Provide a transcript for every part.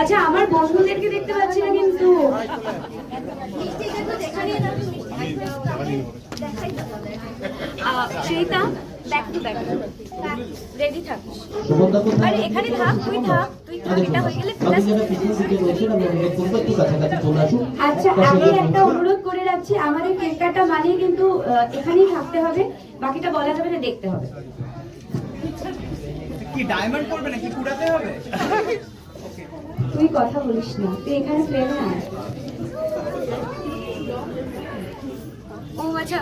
আচ্ছা আমার বন্ধুদেরকে দেখতে পাচ্ছি না কিন্তু। ব্যাক টু ব্যাক রেডি থাকিস আরে এখানে থাক তুই থাক তুই থাক এটা হয়ে গেলে আচ্ছা আমি একটা অনুরোধ করে রাখছি আমাদের কেক কাটা মানে কিন্তু এখানেই থাকতে হবে বাকিটা বলা যাবে না দেখতে হবে। কি ডায়মন্ড করবে নাকি? কুড়াতে হবে? তুই কথা বলিস না। তুই এখানে ফ্রেম না ও আচ্ছা।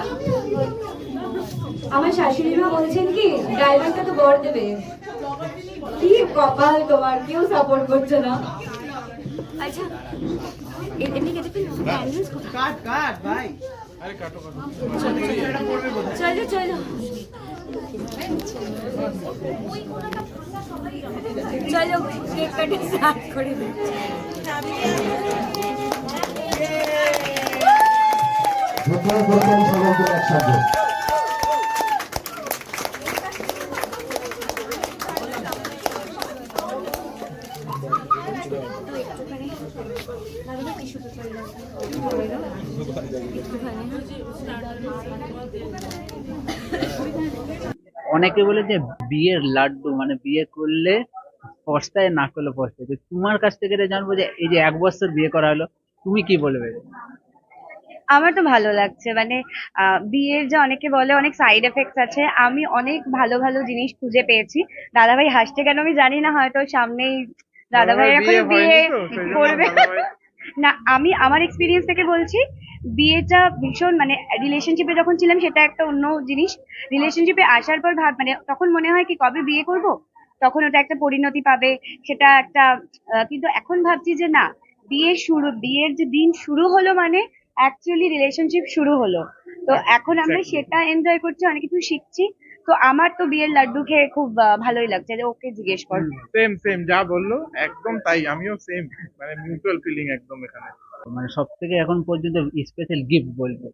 আমার শাশুড়ি মা বলছেন কি ড্রাইভারটা তো বর দেবে। কি কপাল তোমার কেউ সাপোর্ট করছে না। আচ্ছা। এ- এমনি কেটে ফেলব কাট কাট ভাই চলো চলো। চলো কেক কাটিং স্টার্ট করে দিই। অনেকে বলে যে বিয়ের লাড্ডু মানে বিয়ে করলে পস্তায় না করলে পস্তায়। তোমার কাছ থেকে এটা জানব যে এই যে এক বছর বিয়ে করা হলো তুমি কি বলবে? আমার তো ভালো লাগছে মানে আহ, বিয়ের যে অনেকে বলে অনেক সাইড এফেক্টস আছে আমি অনেক ভালো ভালো জিনিস খুঁজে পেয়েছি। দাদাভাই হাসছে কেন আমি জানি না হয়তো সামনেই দাদাভাই এখন বিয়ে করবে না আমি আমার এক্সপিরিয়েন্স থেকে বলছি বিয়েটা ভীষণ মানে রিলেশনশিপে যখন ছিলাম সেটা একটা অন্য জিনিস। রিলেশনশিপে আসার পর ভাব মানে তখন মনে হয় কি কবে বিয়ে করব? তখন ওটা একটা পরিণতি পাবে সেটা একটা কিন্তু এখন ভাবছি যে না বিয়ে শুরু বিয়ের যে দিন শুরু হলো মানে অ্যাকচুয়ালি রিলেশনশিপ শুরু হলো। তো এখন আমরা সেটা এনজয় করছি অনেক কিছু শিখছি। তো আমার তো বিয়ের লাড্ডু খেয়ে খুব ভালোই লাগছে যে ওকে জিজ্ঞেস কর। সেম সেম যা বলল একদম তাই আমিও সেম মানে মিউচুয়াল ফিলিং একদম এখানে। মানে সব থেকে এখন পর্যন্ত স্পেশাল গিফট বলবে।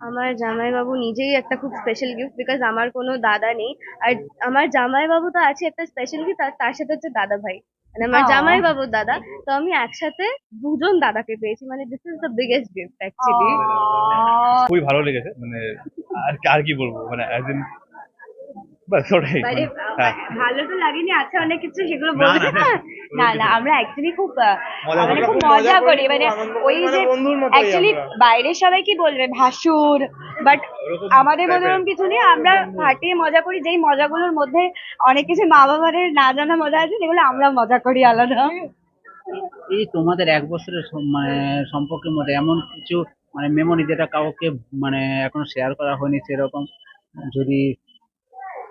আমার জামাইবাবু নিজেই একটা খুব স্পেশাল গিফট বিকজ আমার কোনো দাদা নেই। আর আমার জামাইবাবু তো আছে একটা স্পেশাল গিফট আর তার সাথে হচ্ছে দাদা ভাই। মানে আমার জামাই জামাইবাবুর দাদা তো আমি একসাথে দুজন দাদাকে পেয়েছি মানে this is the biggest gift actually খুবই ভালো লেগেছে মানে আর আর কি বলব মানে অ্যাজ ইন বাস ওটাই মানে হ্যাঁ। ভালো তো লাগেনি আছে অনেক কিছু সেগুলো না, বলতে না, না আমরা অ্যাকচুয়ালি খুব করি। খুব মজা করি মানে ওই যে মানে অ্যাকচুয়ালি। বাইরের সবাই কি বলবে ভাসুর বাট আমাদের মধ্যে এরকম কিছু নেই আমরা ফাটিয়ে মজা করি যেই মজাগুলোর মধ্যে অনেক কিছু মা বাবার না জানা মজা আছে যেগুলো আমরা মজা করি আলাদা এই তোমাদের এক বছরের মানে সম্পর্কের মধ্যে এমন কিছু মানে মেমোরি যেটা কাউকে মানে এখনও শেয়ার করা হয়নি সেরকম যদি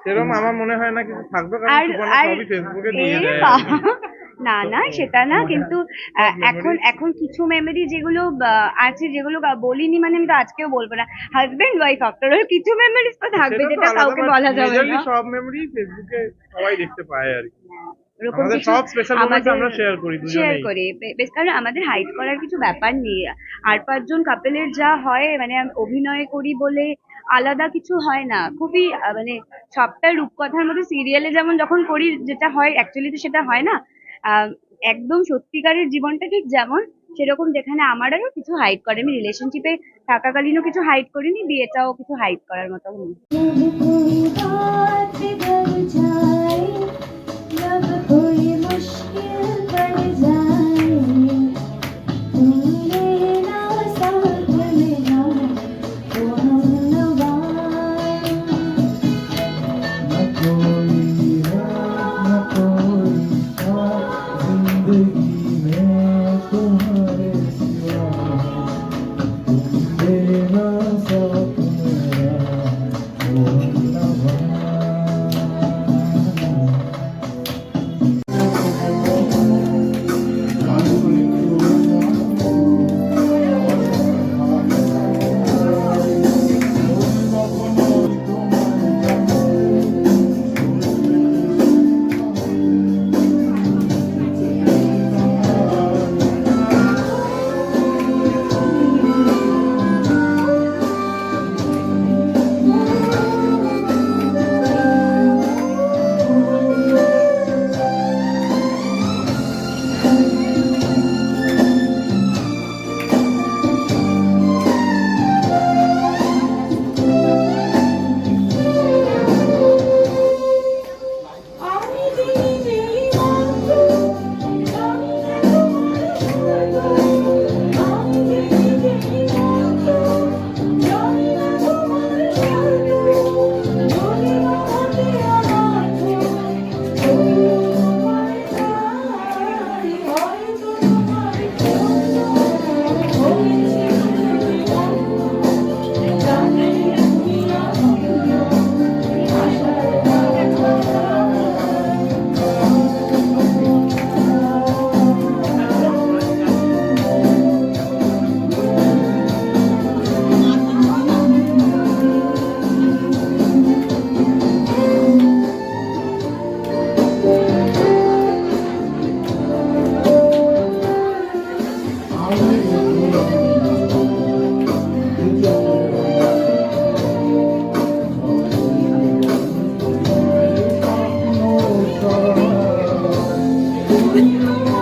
সেরকম আমার মনে হয় না কিছু থাকবে কারণ সবই ফেসবুকে দিয়ে দেয় না না সেটা না কিন্তু এখন এখন কিছু মেমোরি যেগুলো আছে যেগুলো বলিনি মানে আমি তো আজকেও বলব না। হাজবেন্ড ওয়াইফ আফটার অল কিছু মেমোরিজ তো থাকবে যেটা কাউকে বলা যাবে না। সব মেমোরি ফেসবুকে সবাই দেখতে পায় আর কি। আমাদের কারণ আমাদের হাইড করার কিছু ব্যাপার নেই। আর পাঁচজন কাপেলের যা হয় মানে অভিনয় করি বলে আলাদা কিছু হয় না। খুবই মানে সবটা রূপকথার মধ্যে সিরিয়ালে যেমন যখন করি, যেটা হয় অ্যাকচুয়ালি তো সেটা হয় না। একদম সত্যিকারের জীবনটা ঠিক যেমন সেরকম যেখানে আমারও কিছু হাইড করে। আমি রিলেশনশিপে থাকাকালীনও কিছু হাইড করিনি, বিয়েটাও কিছু হাইড করার মতো you.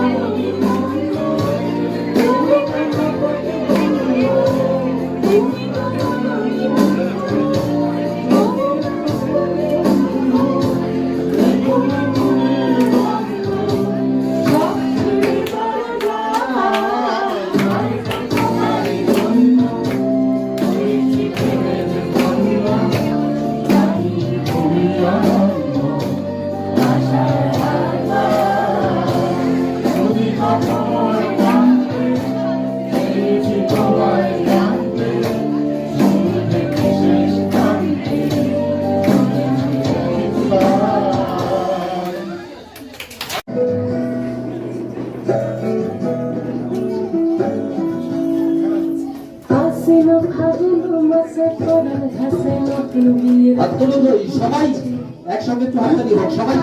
হাতগুলো নই সবাই একসঙ্গে একটু হাততালি হোক সবাই